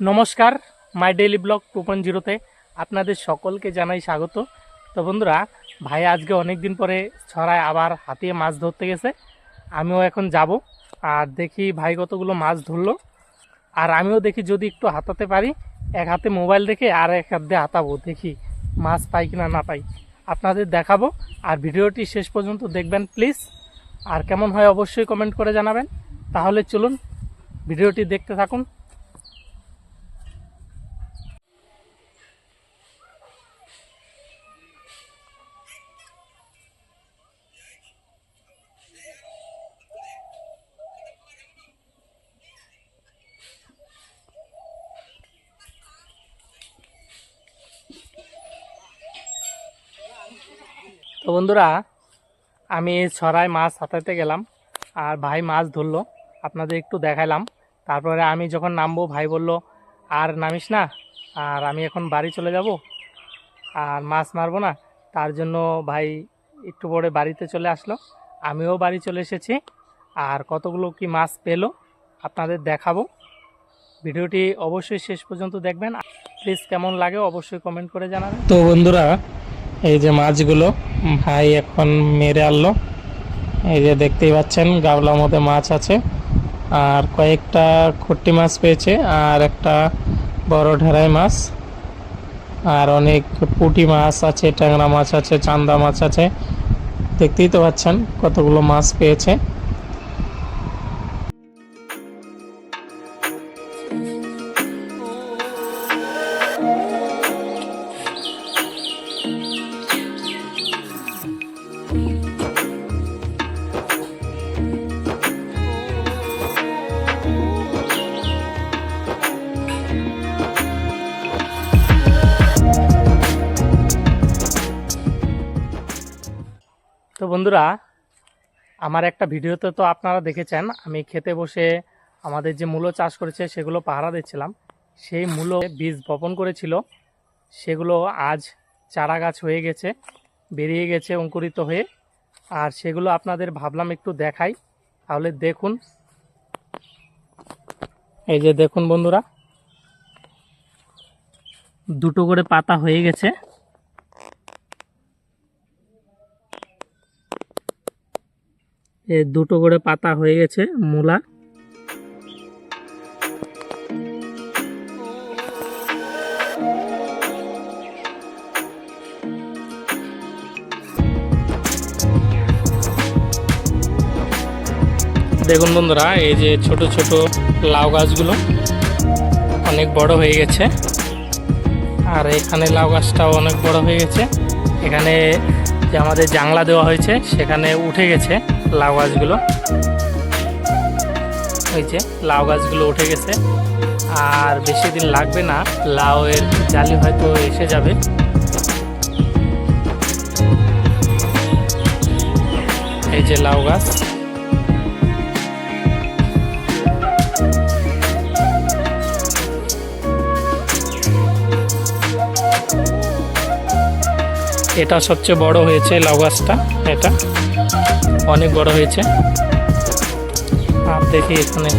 নমস্কার my daily blog two point জিরোতে আপনাদের সকলকে জানাই স্বাগত। তো বন্ধুরা, ভাই আজকে অনেক দিন পরে ছড়ায় আবার হাতিয়ে মাছ ধরতে গেছে। আমিও এখন যাব। আর দেখি ভাই কতগুলো মাছ ধরলো। আর আমিও দেখি যদি একটু হাতাতে পারি, এক হাতে মোবাইল দেখে আর এক হাত দিয়ে হাতাবো। দেখি মাছ পাই কিনা না পাই। আপনাদের দেখাবো। আর ভিডিওটি শেষ পর্যন্ত দেখবেন প্লিজ। আর কেমন হয় অবশ্যই কমেন্ট করে জানাবেন। তাহলে চলুন, ভিডিওটি দেখতে থাকুন। তো বন্ধুরা, আমি ছড়ায় মাছ হাতাতে গেলাম আর ভাই মাছ ধরলো। আপনাদের একটু দেখালাম তারপরে আমি যখন নামবো, ভাই বলল, আর নামিস না, আর আমি এখন বাড়ি চলে যাব, আর মাছ মারবো না। তার জন্য ভাই একটু পরে বাড়িতে চলে আসলো। আমিও বাড়ি চলে এসেছি, আর কতগুলো কি মাছ পেল আপনাদের দেখাবো। ভিডিওটি অবশ্যই শেষ পর্যন্ত দেখবেন। প্লিজ কেমন লাগে অবশ্যই কমেন্ট করে জানাবেন। তো বন্ধুরা এই যে মাছগুলো ভাই এখন মেরে আনলো। এই যে দেখতেই পাচ্ছেন, গাবলার মধ্যে মাছ আছে। আর কয়েকটা খট্টি মাছ পেয়েছে, আর একটা বড় ঢেড়াই মাছ। আর অনেক পুঁটি মাছ আছে, ট্যাংরা মাছ আছে, চান্দা মাছ আছে। দেখতেই তো পাচ্ছেন কতগুলো মাছ পেয়েছে। বন্ধুরা, আমার একটা ভিডিওতে তো আপনারা দেখেছেন, আমি খেতে বসে আমাদের যে মূলো চাষ করেছে সেগুলো পাহারা দিচ্ছিলাম। সেই মূলো বীজ বপন করেছিল। সেগুলো আজ চারা গাছ হয়ে গেছে, বেরিয়ে গেছে অঙ্কুরিত হয়ে। আর সেগুলো আপনাদের ভাবলাম একটু দেখাই। তাহলে দেখুন। এই যে দেখুন বন্ধুরা, দুটো করে পাতা হয়ে গেছে। দুটো করে পাতা হয়ে গেছে, মূলা। দেখুন বন্ধুরা, এই যে ছোট ছোট লাউ গাছগুলো অনেক বড় হয়ে গেছে। আর এখানে লাউ গাছটাও অনেক বড় হয়ে গেছে। এখানে যে আমাদের জাংলা দেওয়া হয়েছে, সেখানে উঠে গেছে লাউ গাছগুলো। ওই যে লাউ গাছগুলো উঠে গেছে। আর বেশি দিন লাগবে না, লাউয়ের জালি হয়তো এসে যাবে। এই যে লাউ গাছ। এটা সবচেয়ে বড় হয়েছে লাউ গাছটা, এটা অনেক বড় হয়েছে। আর দেখি এখানে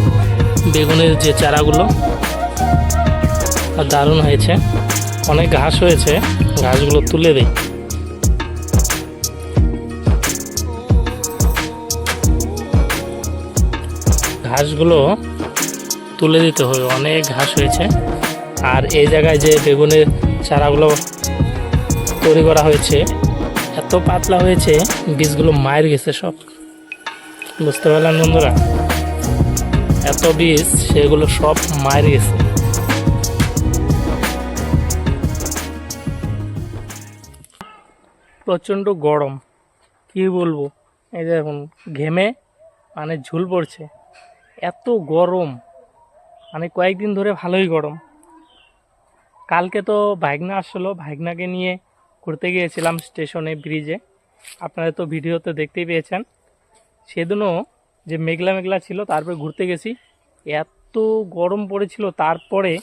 বেগুনের যে চারাগুলো, দারুণ হয়েছে। অনেক ঘাস হয়েছে, ঘাসগুলো তুলে দেই। ঘাসগুলো তুলে দিতে হবে, অনেক ঘাস হয়েছে। আর এই জায়গায় যে বেগুনের চারাগুলো তৈরি করা হয়েছে। এত পাতলা হয়েছে, বীজগুলো মায়ের গেছে সব। বুঝতে পারলাম বন্ধুরা? এত বীজ, সেগুলো সব মায়ের গেছে। প্রচণ্ড গরম। কি বলব? এই যে এখন ঘেমে মানে ঝুল পড়ছে। এত গরম। মানে কয়েকদিন ধরে ভালোই গরম। কালকে তো ভাইগনা আসলো ভাইগনাকে নিয়ে ঘুরতে গিয়েছিলাম স্টেশনে, ব্রিজে। আপনারা তো ভিডিওতে দেখতেই পেয়েছেন। সেদিনও যে মেঘলা মেঘলা ছিল, তারপরে ঘুরতে গেছি। এত গরম পড়েছিল তারপরে,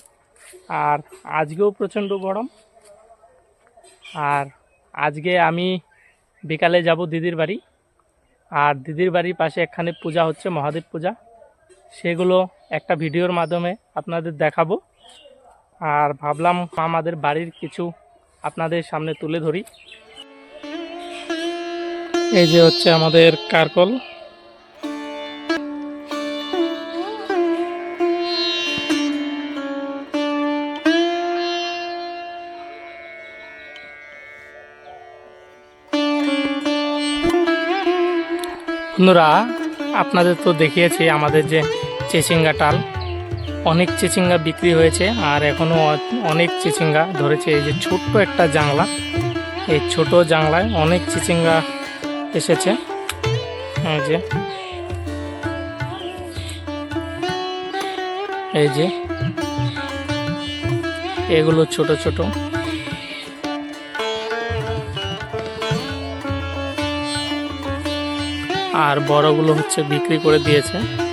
আর আজকেও প্রচণ্ড গরম। আর আজকে আমি বিকালে যাব দিদির বাড়ি। আর দিদির বাড়ির পাশে একখানে পূজা হচ্ছে, মহাদেব পূজা। সেগুলো একটা ভিডিওর মাধ্যমে আপনাদের দেখাবো। আর ভাবলাম আমাদের বাড়ির কিছু আপনাদের সামনে তুলে ধরি। এই যে হচ্ছে আমাদের কারকল। বন্ধুরা, আপনাদের তো দেখিয়েছি আমাদের যে চিচিঙ্গা টাল। অনেক চিচিঙ্গা বিক্রি হয়েছে আর এখনও অনেক চিচিঙ্গা ধরেছে। এই যে ছোট্ট একটা জাংলা, এই ছোট জাংলায় অনেক চিচিঙ্গা এসেছে। এই যে এই যে, এগুলো ছোট ছোট। আর বড়গুলো হচ্ছে বিক্রি করে দিয়েছে।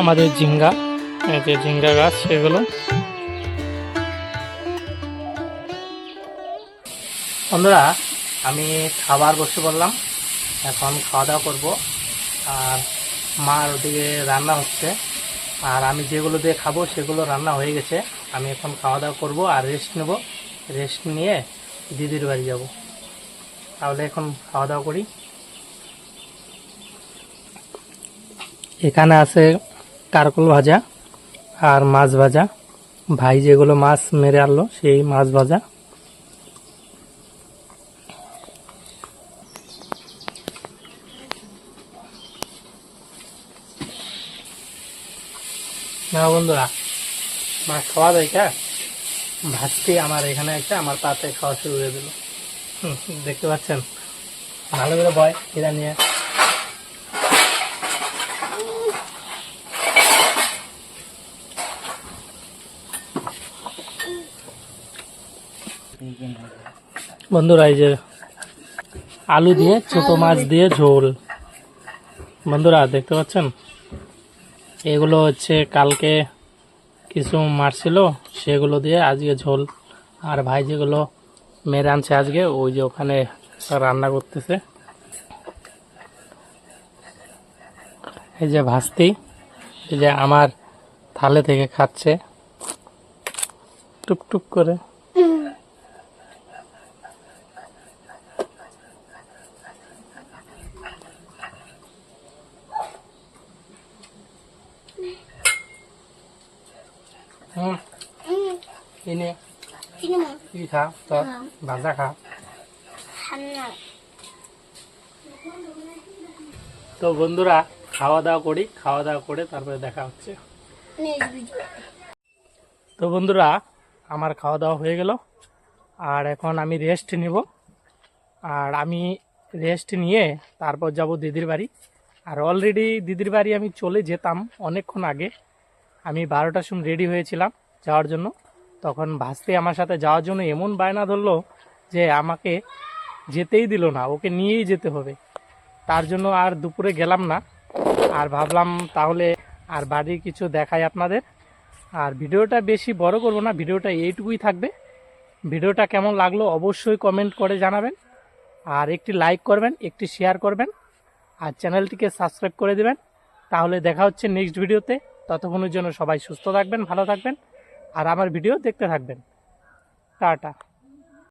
আমাদের ঝিঙ্গা যে ঝিঙ্গা গাছ, সেগুলো। বন্ধুরা, আমি খাবার বসে পড়লাম এখন খাওয়া দাওয়া করব। আর মার ওদিকে রান্না হচ্ছে। আর আমি যেগুলো দিয়ে খাব, সেগুলো রান্না হয়ে গেছে। আমি এখন খাওয়া দাওয়া করব আর রেস্ট নেব। রেস্ট নিয়ে দিদির বাড়ি যাব। তাহলে এখন খাওয়া দাওয়া করি। এখানে আছে কারকল ভাজা আর মাছ ভাজা। ভাই যেগুলো মাছ মেরে আনলো, সেই মাছ ভাজা। না বন্ধুরা, মাছ খাওয়া যায় কা? ভাতটি আমার এখানে একটা আমার তাতে খাওয়া শুরু করে দিল দেখতে পাচ্ছেন? ভালো করে ভয় এরা নিয়ে। বন্ধুরা, এই যে আলু দিয়ে, ছোট মাছ দিয়ে ঝোল। বন্ধুরা, দেখতে পাচ্ছেন? এগুলো হচ্ছে কালকে কিছু মারছিল সেগুলো দিয়ে আজকে ঝোল। আর ভাই যেগুলো মেরে আনছে আজকে, ওই যে ওখানে রান্না করতেছে। এই যে ভাস্তি, এই যে আমার থালে থেকে খাচ্ছে। টুকটুক করে। হুম এনে। কি খা ভাজা খা। তো বন্ধুরা খাওয়া দাওয়া করি খাওয়া দাওয়া করে তারপরে দেখা হচ্ছে। তো বন্ধুরা, আমার খাওয়া দাওয়া হয়ে গেল। আর এখন আমি রেস্ট নিব। আর আমি রেস্ট নিয়ে তারপর যাব দিদির বাড়ি। আর অলরেডি দিদির বাড়ি আমি চলে যেতাম অনেকক্ষণ আগে। আমি বারোটার সময় রেডি হয়েছিলাম যাওয়ার জন্য। তখন ভাসতে আমার সাথে যাওয়ার জন্য এমন বায়না ধরলো যে আমাকে যেতেই দিল না, ওকে নিয়েই যেতে হবে। তার জন্য আর দুপুরে গেলাম না। আর ভাবলাম তাহলে আর বাড়ির কিছু দেখাই আপনাদের। আর ভিডিওটা বেশি বড় করব না, ভিডিওটা এইটুকুই থাকবে। ভিডিওটা কেমন লাগল অবশ্যই কমেন্ট করে জানাবেন। আর একটি লাইক করবেন, একটি শেয়ার করবেন। আর চ্যানেলটিকে সাবস্ক্রাইব করে দেবেন। তাহলে দেখা হচ্ছে নেক্সট ভিডিওতে। ততক্ষণের জন্য সবাই সুস্থ থাকবেন, ভালো থাকবেন, আর আমার ভিডিও দেখতে থাকবেন। টাটা।